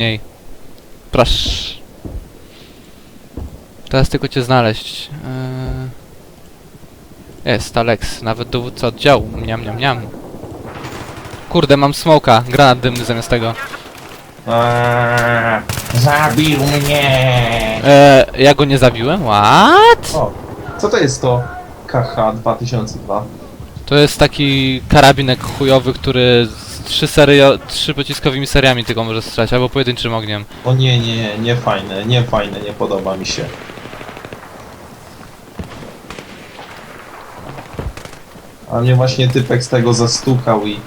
niej. Proszę. Teraz tylko cię znaleźć. Eee... Jest, Alex, nawet dowódca oddziału. Miam, miam, miam. Kurde, mam smoka, granat dymny zamiast tego. Eee, zabił mnie! Eee, ja go nie zabiłem? What? O, co to jest to KH-2002? To jest taki karabinek chujowy, który trzy serio, trzy pociskowymi seriami tylko może strzelać, albo pojedynczym ogniem. O nie, nie, nie fajne, nie fajne, nie podoba mi się. A mnie właśnie typek z tego zastukał i...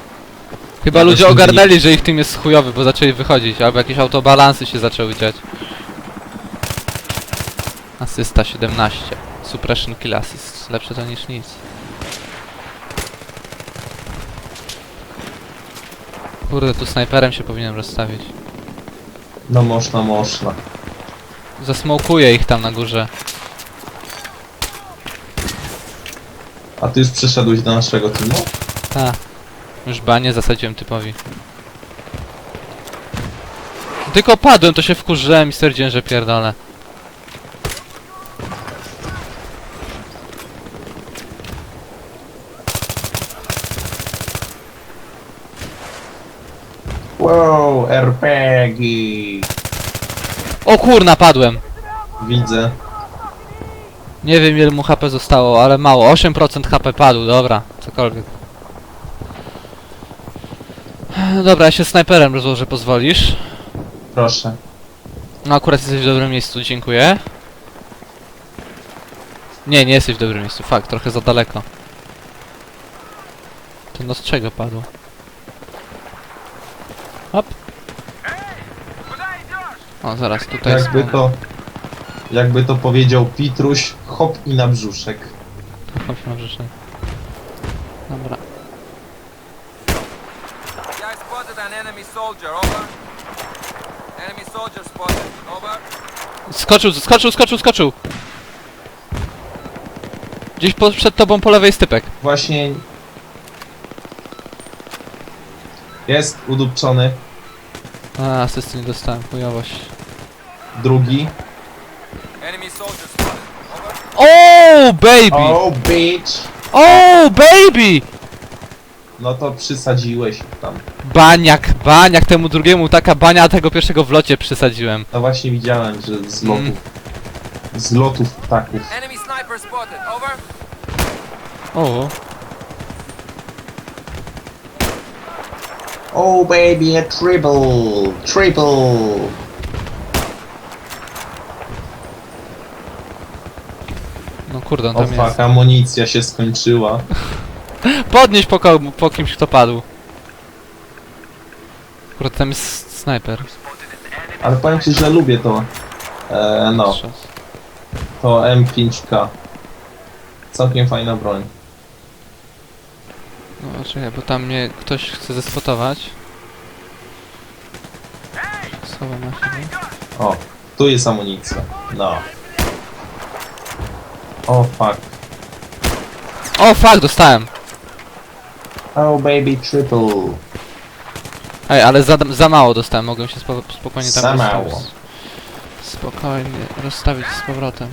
Chyba Ja ludzie też nie ogarnęli, że ich tym jest chujowy, bo zaczęli wychodzić, albo jakieś autobalansy się zaczęły dziać. Asysta 17. Suppression kill assist. Lepsze to niż nic. Kurde, tu snajperem się powinienem rozstawić. No można, można. Zasmokuję ich tam na górze. A ty już przyszedłeś do naszego teamu? Ta. Już banie zasadziłem typowi. Tylko padłem, to się wkurzyłem i stwierdziłem, że pierdolę. Wow, RPG! O kurna, padłem! Widzę. Nie wiem ile mu HP zostało, ale mało. 8% HP padł, dobra, cokolwiek. Dobra, ja się snajperem rozłożę, pozwolisz? Proszę. No akurat jesteś w dobrym miejscu, dziękuję. Nie, nie jesteś w dobrym miejscu, fakt, trochę za daleko. To no z czego padło? Hop. O, zaraz, tutaj jest... Jakby to... Jakby to powiedział Pitruś, hop i na brzuszek. Hop, na brzuszek. Dobra. I spotted an enemy soldier, over. Enemy soldier spotted, over. Skoczył, skoczył, skoczył, skoczył! Gdzieś po, przed tobą po lewej stypek. Właśnie... Jest udupczony. A, asysty nie dostałem, chujowość. Drugi. Enemy soldier spotted, over. Oh, baby! Oh, bitch! Oh, baby! No to przysadziłeś tam. Baniak, baniak temu drugiemu, taka bania, a tego pierwszego w locie przysadziłem. No właśnie widziałem, że z lotów... Mm. Z lotów ptaków. Enemy sniper spotted, over. O, Oh baby, a triple! Triple! no kurde, on O tam fuck, jest. amunicja się skończyła. Podnieś po, po kimś, kto padł. Kurde, tam jest snajper. Ale powiem ci, że lubię to. E, no, Strzał. to M5K. Całkiem fajna broń. Czekaj, bo tam mnie ktoś chce zespotować. Schowam na chwilę. O, tu jest amunicja. No. O fuck. O, fuck, dostałem! Oh baby, triple. Ej, ale za, za mało dostałem, mogłem się spo, spokojnie tam Za rozstawić. mało. Spokojnie, rozstawić z powrotem.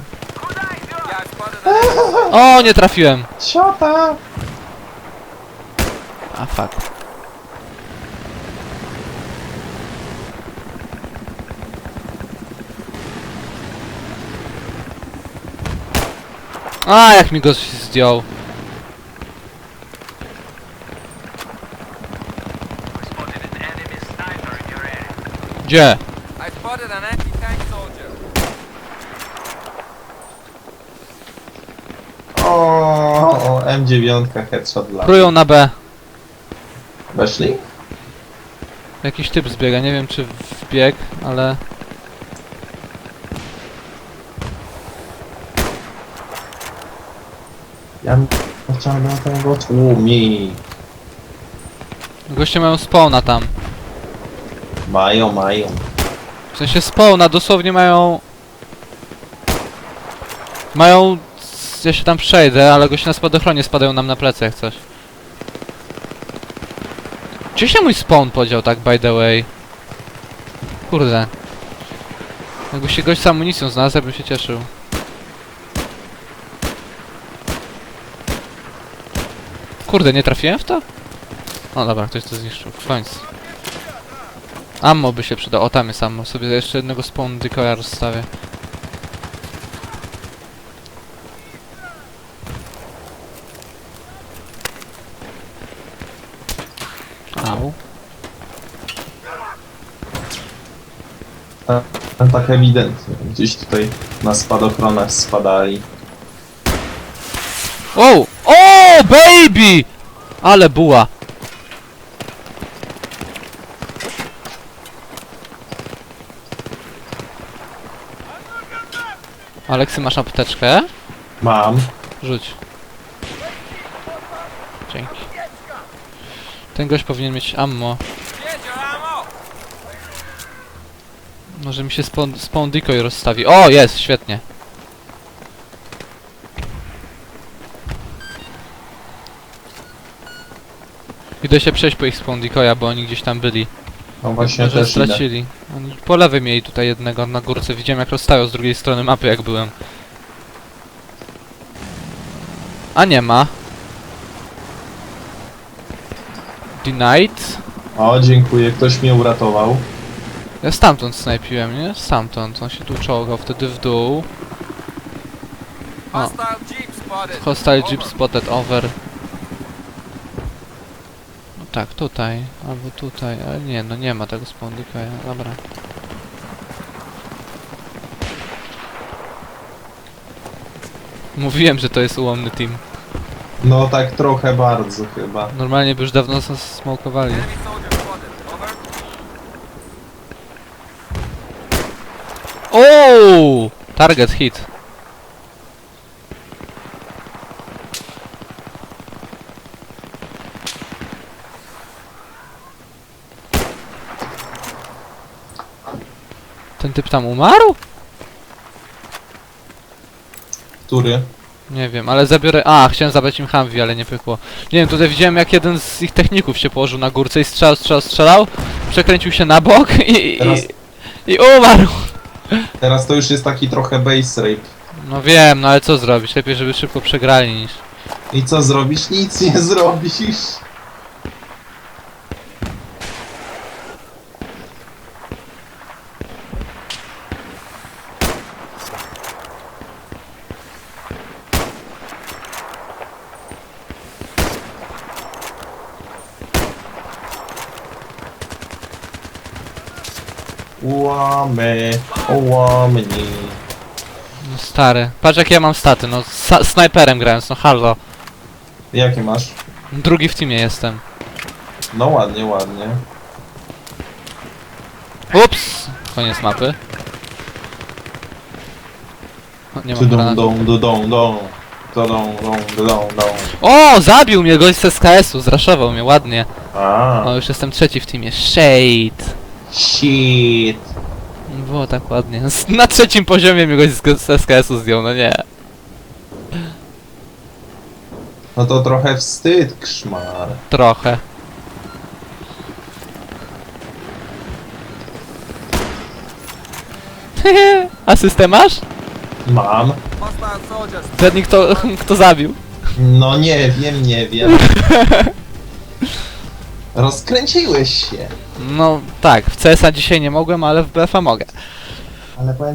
O, nie trafiłem! Ciota! A fuck. A, jak mi go zdjął. Gdzie? O, o M9 headshot dla. Prują na B. Weszli? Jakiś typ zbiega, nie wiem czy wbieg, ale... Ja bym chciał na tego tłumi. Goście mają spawna tam. Mają, mają. W sensie spawna, dosłownie mają... Mają... Ja się tam przejdę, ale goście na spadochronie spadają nam na plecy jak coś. Gdzie się mój spawn podział tak by the way? Kurde. Jakby się gość z amunicją znalazł, ja bym się cieszył. Kurde, nie trafiłem w to? O dobra, ktoś to zniszczył. Końcu. Ammo by się przydało. O, tam jest ammo. Sobie jeszcze jednego spawn decoya rozstawię. Au. Tam tak ewidentnie. Gdzieś tutaj na spadochronach spadali. O! O, baby! Ale buła. Aleksy, masz apteczkę? Mam. Rzuć. Dzięki. Ten gość powinien mieć ammo. Może mi się spawn, spawn decoy rozstawi. O, jest, świetnie. Idę się przejść po ich spawn decoya, bo oni gdzieś tam byli. No właśnie Może też idę. stracili. Oni po lewej mieli tutaj jednego na górce. Widziałem jak rozstają z drugiej strony mapy jak byłem. A nie ma. Denied. O, dziękuję, ktoś mnie uratował. Ja stamtąd snajpiłem, nie? Stamtąd. On się tu czołgał wtedy w dół. O. Hostile jeep spotted. Hostile Over. spotted over. No tak, tutaj. Albo tutaj. Ale nie, no nie ma tego spawn decoya. Dobra. Mówiłem, że to jest ułomny team. No tak trochę bardzo chyba. Normalnie by już dawno nas smokowali. O! Target hit. Ten typ tam umarł? Który? Nie wiem, ale zabiorę... A, chciałem zabrać im Humvee, ale nie pykło. Nie wiem, tutaj widziałem jak jeden z ich techników się położył na górce i strzelał, strzelał, strzelał. Przekręcił się na bok i... Teraz- I, i umarł! Teraz to już jest taki trochę base rape. No wiem, no ale co zrobić? Lepiej, żeby szybko przegrali niż... I co zrobisz? Nic nie zrobisz. Łamy, łamni. No stary. Patrz jakie ja mam staty, no sa snajperem grając, no halo. Jakie masz? Drugi w teamie jestem. No ładnie, ładnie. Ups! Koniec mapy. O, nie mam granatu. dum, dum. Dum, dudum, dum. O! Zabił mnie gość z SKS-u, zraszował mnie ładnie. A, O, już jestem trzeci w teamie. Shade! Shit. Było tak ładnie. Na trzecim poziomie mnie gość z z SKS-u zdjął, no nie. No to trochę wstyd, krzmar. Trochę. Asystę masz? Mam. Zgadnij kto, kto zabił. No nie wiem, nie wiem. Rozkręciłeś się. No tak, w CS-a dzisiaj nie mogłem, ale w BF-a mogę. Ale powiem